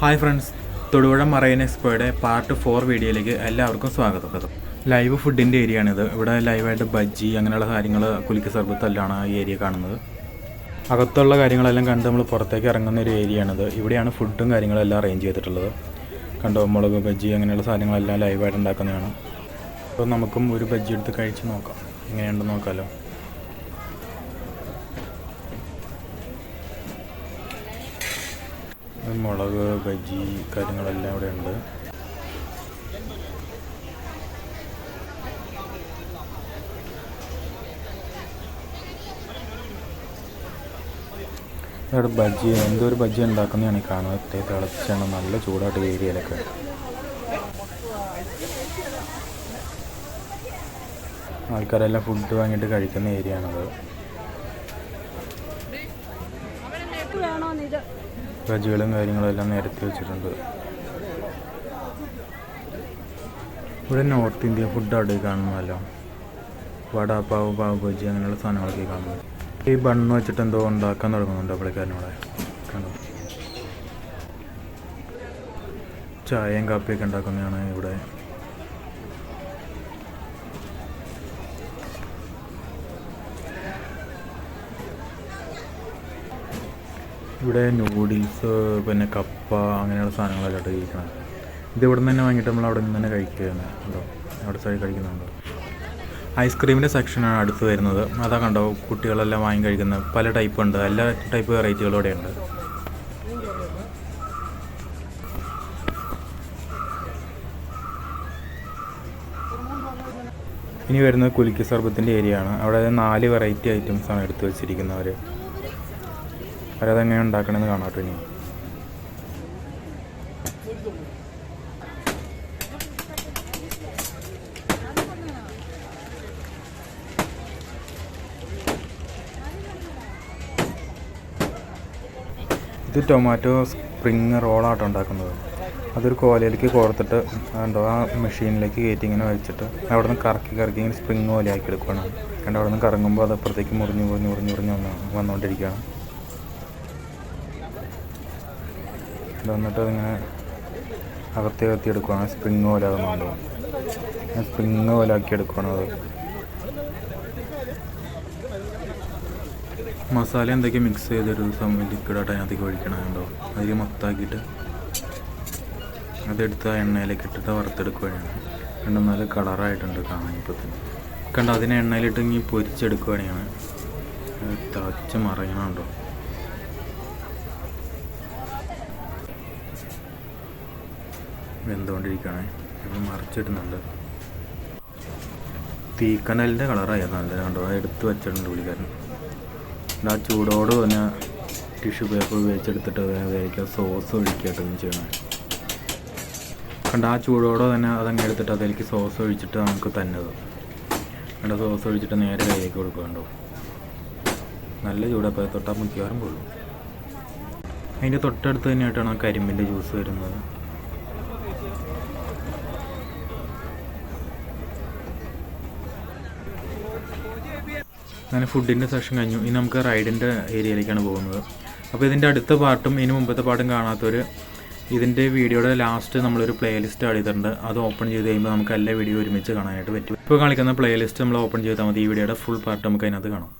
Hi friends Thodupuzha marine എക്സ്പോയുടെ part four വീഡിയോയിലേക്ക് എല്ലാവർക്കും സ്വാഗതം. ലൈവ് ഫുഡിന്റെ ഏരിയ ആണിത്. ഇവിടെ ലൈവായിട്ട് ബജ്ജി അങ്ങനെയുള്ള കാര്യങ്ങൾ കുലിക്ക് സർബത്ത് എല്ലാം ഈ ഏരിയ കാണുന്നത്. അകത്തുള്ള കാര്യങ്ങളെല്ലാം കണ്ട് നമ്മൾ പുറത്തേക്ക് ഇറങ്ങുന്ന ഒരു ഏരിയ ആണിത്. ഇവിടെയാണ് ഫുഡും കാര്യങ്ങളും എല്ലാം അറേഞ്ച് ചെയ്തിട്ടുള്ളത്. കണ്ടോ മുളക് ബജ്ജി അങ്ങനെയുള്ള സാധനങ്ങളെല്ലാം ലൈവായിട്ട് ഉണ്ടാക്കുന്നതാണ്. അപ്പോൾ നമുക്കും ഒരു ബജ്ജി എടുത്ത് കഴിച്ച് നോക്കാം. എങ്ങനെയുണ്ടെന്ന് നോക്കാമല്ലോ മുളക് ബജി കാര്യങ്ങളെല്ലാം ഇവിടെ ഉണ്ട്. ഇവിടെ ബജ്ജി എന്തോ ഒരു ബജ്ജി ഉണ്ടാക്കുന്നതാണ് ഈ കാണുന്നത്. തേ തിളച്ചാണ് നല്ല ചൂടായിട്ട് ഏരിയയിലൊക്കെ. ആൾക്കാരെല്ലാം ഫുഡ് വാങ്ങിയിട്ട് കഴിക്കുന്ന ഏരിയ ആണത് ബജ്ജികളും കാര്യങ്ങളും എല്ലാം നിരത്തി വെച്ചിട്ടുണ്ട്. ഇവിടെ നോർത്ത് ഇന്ത്യ ഫുഡ് അവിടെ കാണുന്നതല്ലോ. വട പാവ് പാവ് ബജി അങ്ങനെയുള്ള സാധനങ്ങളൊക്കെ കാണുന്നത്. ഈ ബണ്ണ് വെച്ചിട്ട് എന്തോ ഉണ്ടാക്കാൻ തുടങ്ങുന്നുണ്ട് പുള്ളിക്കാരനോടെ കണ്ടോ? ചായയും കാപ്പിയൊക്കെ ഉണ്ടാക്കുന്നതാണ് ഇവിടെ. ഇവിടെ നൂഡിൽസ് പിന്നെ കപ്പ അങ്ങനെയുള്ള സാധനങ്ങളൊക്കെ കഴിക്കണം ഇത് ഇവിടെ നിന്ന് തന്നെ വാങ്ങിയിട്ട് നമ്മൾ അവിടെ നിന്ന് തന്നെ കഴിക്കുകയാണ് കേട്ടോ. അവിടെ സൈഡ് കഴിക്കുന്നുണ്ടോ. ഐസ്ക്രീമിന്റെ സെക്ഷനാണ് അടുത്ത് വരുന്നത്. അതാ കണ്ടോ കുട്ടികളെല്ലാം വാങ്ങി കഴിക്കുന്ന പല ടൈപ്പ് ഉണ്ട്. എല്ലാ ടൈപ്പ് വെറൈറ്റികളും ഉണ്ട്. ഇനി വരുന്നത് കുലുക്കി സർബത്തിന്റെ ഏരിയ ആണ്. അവിടെ നാല് വെറൈറ്റി ആണ് എടുത്ത് വെച്ചിരിക്കുന്നവർ അവരതെങ്ങനെ ഉണ്ടാക്കണമെന്ന് കാണാട്ടോ ഇനി. ഇത് ടൊമാറ്റോ സ്പ്രിങ് റോളാട്ടോ ഉണ്ടാക്കുന്നത്. അതൊരു കോലയിലേക്ക് കോർത്തിട്ട് കണ്ടോ ആ മെഷീനിലേക്ക് കയറ്റി ഇങ്ങനെ വെച്ചിട്ട് അവിടെ നിന്ന് കറക്കി കറക്കി ഇങ്ങനെ സ്പ്രിങ് പോലെ ആക്കി എടുക്കുകയാണ് കണ്ടോ അവിടെ നിന്ന് കറങ്ങുമ്പോൾ അത് അപ്പുറത്തേക്ക് മുറിഞ്ഞ് മുറിഞ്ഞ് മുറിഞ്ഞ് മുറിഞ്ഞ് വന്ന് വന്നുകൊണ്ടിരിക്കുകയാണ് ഇത് വന്നിട്ട് അതിങ്ങനെ അകത്തി അകത്തി എടുക്കുകയാണ് സ്പ്രിങ് പോലെ ആകുന്നുണ്ട് സ്പ്രിങ് പോലെ ആക്കി എടുക്കുകയാണ് അത്. മസാല എന്തൊക്കെ മിക്സ് ചെയ്തൊരു ദിവസം ലിക്വിഡായിട്ട് അതിനകത്തേക്ക് ഒഴിക്കണമുണ്ടോ അതിൽ മൊത്തമാക്കിയിട്ട് അതെടുത്ത് എണ്ണയിലേക്ക് ഇട്ടിട്ട് വറുത്തെടുക്കുകയാണ്. കണ്ടോ നല്ല കളറായിട്ടുണ്ട് കാണാൻ ഇപ്പോൾ തന്നെ കണ്ടോ അതിനെ എണ്ണയിലിട്ട് ഇങ്ങനെ പൊരിച്ചെടുക്കുകയാണ്. തിളച്ച് മറയണുണ്ടോ വെന്തുകൊണ്ടിരിക്കുകയാണ്. ഇത് മറിച്ചിടുന്നുണ്ട്. തീക്കനലിന്റെ കളറായി. നല്ല കണ്ടോ എടുത്ത് വെച്ചിട്ടുണ്ട് പുള്ളിക്കാരൻ. ആ ചൂടോട് തന്നെ ടിഷ്യൂ പേപ്പർ ഉപയോഗിച്ചെടുത്തിട്ട് അതിലേക്ക് സോസ് ഒഴിക്കായിട്ടൊന്നും ചെയ്യണം കണ്ട ആ ചൂടോടെ തന്നെ അതങ്ങ് എടുത്തിട്ട് അതിലേക്ക് സോസ് ഒഴിച്ചിട്ട് നമുക്ക് തന്നത്. കണ്ട സോസ് ഒഴിച്ചിട്ട് നേരെ കയ്യിലേക്ക് കൊടുക്കുന്നുണ്ടോ നല്ല ചൂടപ്പോൾ തൊട്ടാൽ മിക്കവാറും പോകും അതിന്റെ തൊട്ടടുത്ത് തന്നെയായിട്ടാണ് ആ കരിമ്പിന്റെ ജ്യൂസ് വരുന്നത്. അങ്ങനെ ഫുഡിന്റെ സെഷൻ കഴിഞ്ഞു. ഇനി നമുക്ക് റൈഡിന്റെ ഏരിയയിലേക്കാണ് പോകുന്നത്. അപ്പോൾ ഇതിന്റെ അടുത്ത പാട്ടും ഇതിന് മുമ്പത്തെ പാട്ടും കാണാത്തവർ ഇതിന്റെ വീഡിയോയുടെ ലാസ്റ്റ് നമ്മളൊരു പ്ലേലിസ്റ്റ് ആഡ് ചെയ്തിട്ടുണ്ട്. അത് ഓപ്പൺ ചെയ്ത് കഴിയുമ്പോൾ നമുക്ക് എല്ലാ വീഡിയോ ഒരുമിച്ച് കാണാനായിട്ട് പറ്റും. ഇപ്പോൾ കാണിക്കുന്ന പ്ലേലിസ്റ്റ് നമ്മൾ ഓപ്പൺ ചെയ്താൽ മതി. ഈ വീഡിയോയുടെ ഫുൾ പാർട്ട് നമുക്ക് അതിനകത്ത് കാണാം.